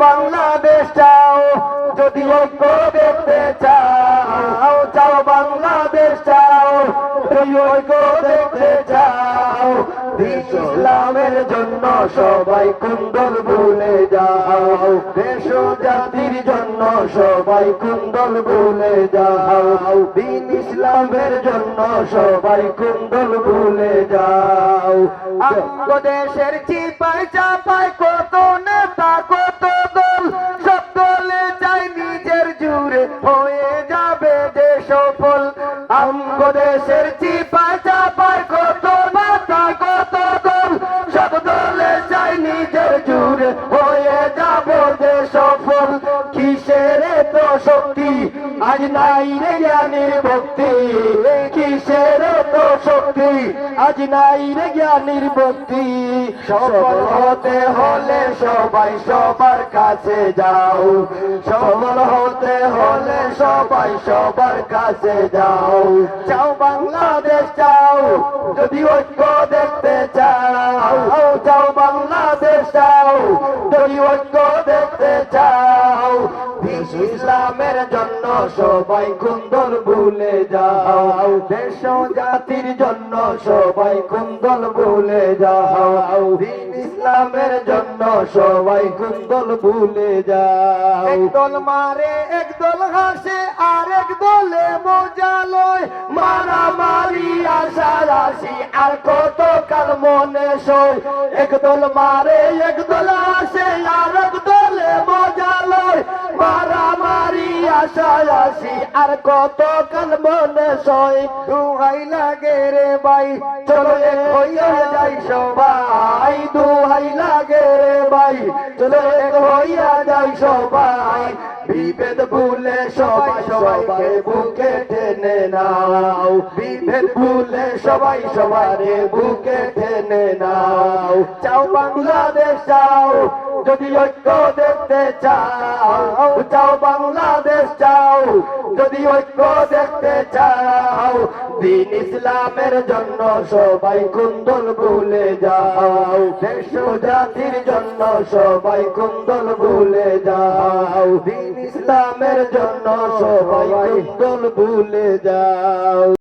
বাংলাদেশ চাও যদি ঐক্য দেখতে চাও চাও বাংলাদেশ চাও যদি ঐক্য দেখতে চাও দিন ইসলামের জন্য সবাই কুন্দল ভুলে যাও, দেশ জাতির জন্য সবাই কুন্দল ভুলে যাও, দিন ইসলামের জন্য সবাই কুন্দল ভুলে যাও। দেশের চিপাই চাপাই কত নেতা যাবে যে সফল আঙ্গ দেশের চিপাই চাপাই কত যাব যে সফল, কিসের তো শক্তি? আজ নাই রে জ্ঞানীর ভক্তি। কিসের তো শক্তি? আজ নাই রে জ্ঞানীর ভক্তি। সফল হতে হলে সবাই সবার কাছে যাও। সফল হতে হলে সবাই সবার কাছে যাও। চাও বাংলাদেশ, চাও। যদি ঐক্য দেখতে চাও চাও বাংলাদেশ চাও যদি ঐক্য দেখতে চাও। দিন ইসলামের জন্য সবাই কুন্দল ভুলে যাও। দেশ জাতির জন্য সবাই কুন্দল ভুলে যাও। ইসলামের জন্য সবাই কুন্দল ভুলে যাও। একদল মারে একদল হাসে, আর এক দলে মজা লয় মারামারি, আশা রাশি আর কত কাল মনে সই? একদল মারে, একদল আসে, আর দলে মজা লয়। মারামারি আশা রাশি আর কত কাল মনে সই? দুহাই লাগে রে ভাই, চলো এক হইয়া যাই সবাই। দুহাই লাগে রে ভাই, চলো এক হইয়া যাই সবাই। বিভেদ ভুলে সবাই সবাই বুকে টেনে নাও। বিভেদ ভুলে সবাই সবারে বুকে টেনে নাও। চাও বাংলাদেশ, চাও যদি ঐক্য দেখতে চাও চাও বাংলাদেশ চাও যদি ঐক্য দেখতে চাও, দিন ইসলামের জন্য সবাই কুন্দল ভুলে যাও। দেশ জাতির জন্য সবাই কুন্দল ভুলে যাও। দিন ইসলামের জন্য সবাই কুন্দল ভুলে যাও।